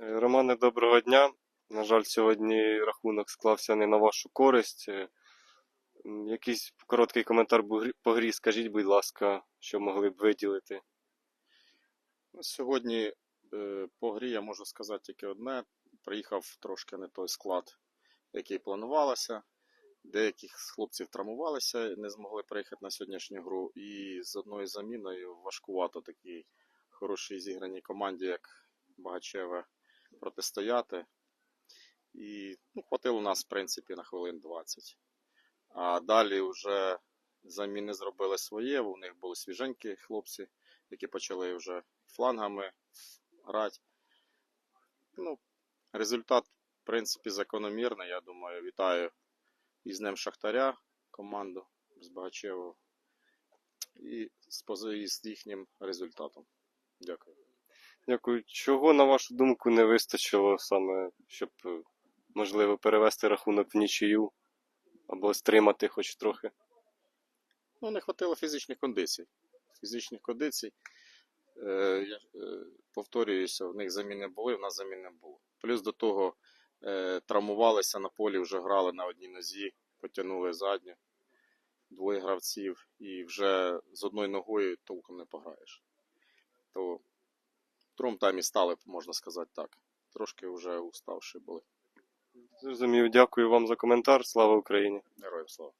Е, Романе, доброго дня. На жаль, сьогодні рахунок склався не на вашу користь. Е, Якийсь короткий коментар по грі, скажіть, будь ласка, що могли б виділити. Ну, Сьогодні е, по грі я можу сказати тільки одне. Приїхав трошки не той склад, який планувалося. Деяких хлопців травмувалися, не змогли приїхати на сьогоднішню гру. І з одною заміною важкувато такій хорошій зіграній команді, як Багачеве, протистояти. І ну, хватило нас, в принципі, на хвилин 20. А далі вже заміни зробили своє. У них були свіженькі хлопці, які почали вже флангами грати. Ну, результат, в принципі, закономірний. Я думаю, вітаю із Днем Шахтаря команду з пози- і з їхнім результатом. Дякую. Чого, на вашу думку, не вистачило саме, щоб, е, можливо, перевести рахунок в нічию або стримати хоч трохи? Ну, не хватило фізичних кондицій. Фізичних кондицій. Е, я е, повторююся, в них заміни були, в нас замін не було. Плюс до того травмувалися на полі, вже грали на одній нозі, потягнули задню, двоє гравців, і вже з одною ногою толком не пограєш. То другому таймі стали, можна сказати так. Трошки вже уставші були. Зрозумів, дякую вам за коментар. Слава Україні! Героям слава.